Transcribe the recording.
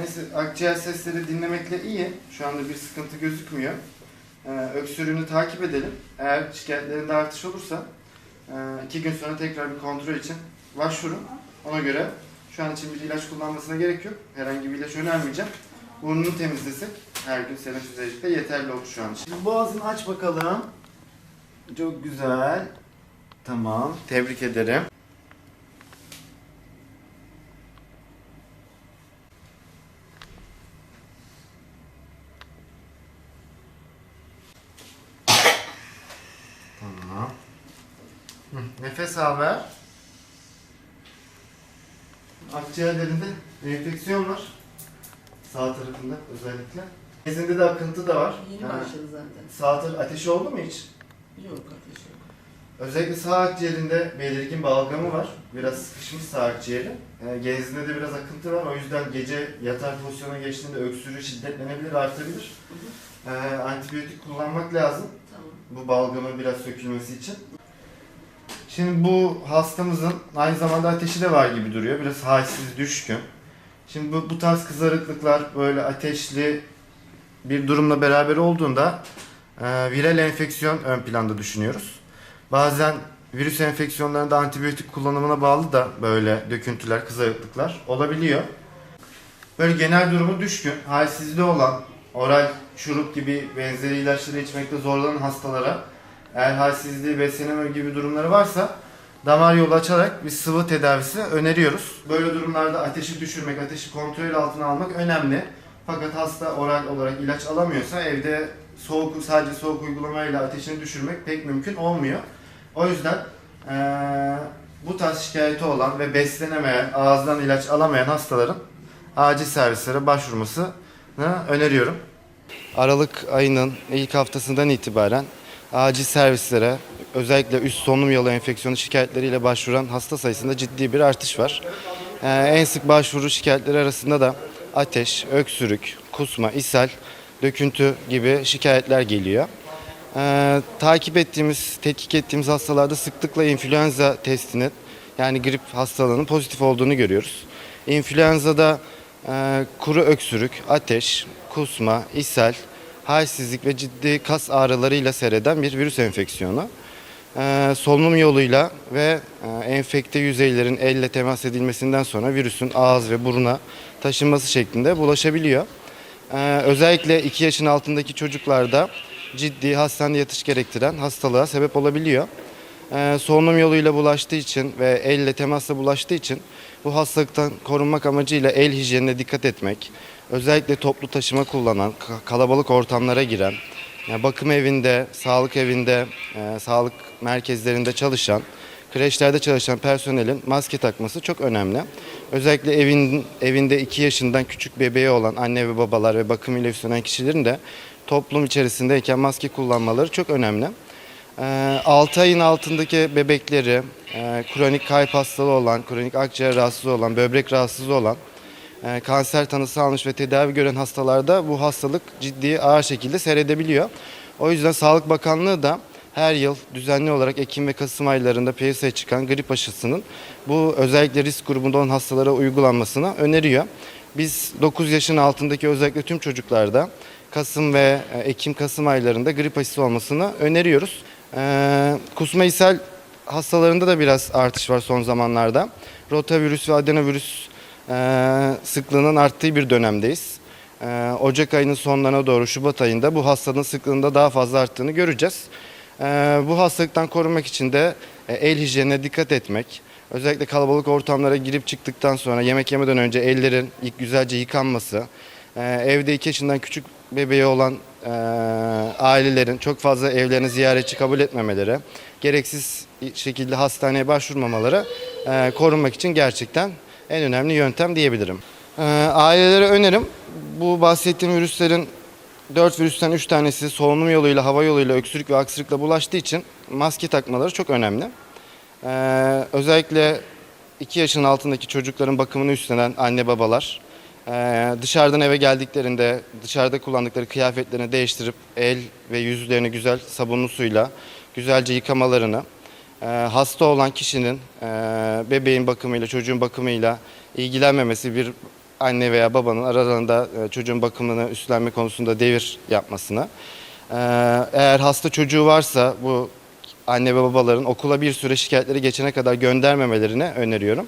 Neyse akciğer sesleri dinlemekle iyi. Şu anda bir sıkıntı gözükmüyor. Ee, öksürüğünü takip edelim. Eğer şikayetlerinde artış olursa e, iki gün sonra tekrar bir kontrol için başvurun. Ona göre şu an için bir ilaç kullanmasına gerek yok. Herhangi bir ilaç önermeyeceğim. Burnunu temizlesek her gün serum de yeterli olur şu an için. Boğazını aç bakalım. Çok güzel. Tamam. Tebrik ederim. Hı, Nefes al ver. Akciğerlerinde enfeksiyon var. Sağ tarafında özellikle. Gezinde de akıntı da var. Yeni Ha, başladı zaten. Sağ taraf ateşi oldu mu hiç? Yok ateş yok. Özellikle sağ akciğerinde belirgin balgamı var. Biraz sıkışmış sağ akciğeri. Ee, Genzinde de biraz akıntı var. O yüzden gece yatar pozisyona geçtiğinde öksürüğü şiddetlenebilir, artabilir. Ee, antibiyotik kullanmak lazım. Tamam. Bu balgamın biraz sökülmesi için. Şimdi bu hastamızın aynı zamanda ateşi de var gibi duruyor. Biraz halsiz, düşkün. Şimdi bu, bu tarz kızarıklıklar böyle ateşli bir durumla beraber olduğunda e, viral enfeksiyon ön planda düşünüyoruz. Bazen virüs enfeksiyonlarında antibiyotik kullanımına bağlı da böyle döküntüler, kızarıklıklar olabiliyor. Böyle genel durumu düşkün, halsizliği olan, oral şurup gibi benzeri ilaçları içmekte zorlanan hastalara eğer halsizliği, besleneme gibi durumları varsa damar yolu açarak bir sıvı tedavisi öneriyoruz. Böyle durumlarda ateşi düşürmek, ateşi kontrol altına almak önemli. Fakat hasta oral olarak ilaç alamıyorsa evde soğuk sadece soğuk uygulamayla ateşini düşürmek pek mümkün olmuyor. O yüzden eee, bu tarz şikayeti olan ve beslenemeyen, ağızdan ilaç alamayan hastaların acil servislere başvurmasını öneriyorum. Aralık ayının ilk haftasından itibaren acil servislere özellikle üst solunum yolu enfeksiyonu şikayetleriyle başvuran hasta sayısında ciddi bir artış var. Ee, en sık başvuru şikayetleri arasında da ateş, öksürük, kusma, ishal, döküntü gibi şikayetler geliyor. Ee, takip ettiğimiz, tetkik ettiğimiz hastalarda sıklıkla influenza testinin yani grip hastalığının pozitif olduğunu görüyoruz. İnfluenza'da e, kuru öksürük, ateş, kusma, ishal, halsizlik ve ciddi kas ağrılarıyla seyreden bir virüs enfeksiyonu. Ee, solunum yoluyla ve e, enfekte yüzeylerin elle temas edilmesinden sonra virüsün ağız ve buruna taşınması şeklinde bulaşabiliyor. Ee, özellikle 2 yaşın altındaki çocuklarda ciddi hastanede yatış gerektiren hastalığa sebep olabiliyor. Ee, solunum yoluyla bulaştığı için ve elle temasla bulaştığı için bu hastalıktan korunmak amacıyla el hijyenine dikkat etmek, özellikle toplu taşıma kullanan, ka- kalabalık ortamlara giren, bakım evinde, sağlık evinde, e, sağlık merkezlerinde çalışan, kreşlerde çalışan personelin maske takması çok önemli. Özellikle evin evinde 2 yaşından küçük bebeği olan anne ve babalar ve bakım ile üstlenen kişilerin de toplum içerisindeyken maske kullanmaları çok önemli. 6 ayın altındaki bebekleri, e, kronik kalp hastalığı olan, kronik akciğer rahatsızlığı olan, böbrek rahatsızlığı olan, e, kanser tanısı almış ve tedavi gören hastalarda bu hastalık ciddi ağır şekilde seyredebiliyor. O yüzden Sağlık Bakanlığı da her yıl düzenli olarak Ekim ve Kasım aylarında piyasaya çıkan grip aşısının bu özellikle risk grubunda olan hastalara uygulanmasını öneriyor. Biz 9 yaşın altındaki özellikle tüm çocuklarda Kasım ve e, Ekim-Kasım aylarında grip aşısı olmasını öneriyoruz. Ee, kusma ishal hastalarında da biraz artış var son zamanlarda. Rotavirüs ve adenovirüs e, sıklığının arttığı bir dönemdeyiz. E, Ocak ayının sonlarına doğru Şubat ayında bu hastalığın sıklığında daha fazla arttığını göreceğiz. E, bu hastalıktan korunmak için de e, el hijyenine dikkat etmek, özellikle kalabalık ortamlara girip çıktıktan sonra yemek yemeden önce ellerin güzelce yıkanması, e, evde 2 yaşından küçük bebeği olan e, ailelerin çok fazla evlerine ziyaretçi kabul etmemeleri, gereksiz şekilde hastaneye başvurmamaları e, korunmak için gerçekten en önemli yöntem diyebilirim. E, ailelere önerim bu bahsettiğim virüslerin 4 virüsten 3 tanesi solunum yoluyla, hava yoluyla, öksürük ve aksırıkla bulaştığı için maske takmaları çok önemli. Ee, özellikle 2 yaşın altındaki çocukların bakımını üstlenen anne babalar ee, dışarıdan eve geldiklerinde dışarıda kullandıkları kıyafetlerini değiştirip el ve yüzlerini güzel sabunlu suyla güzelce yıkamalarını, ee, hasta olan kişinin ee, bebeğin bakımıyla, çocuğun bakımıyla ilgilenmemesi, bir anne veya babanın aralarında e, çocuğun bakımını üstlenme konusunda devir yapmasını. Ee, eğer hasta çocuğu varsa bu anne ve babaların okula bir süre şikayetleri geçene kadar göndermemelerini öneriyorum.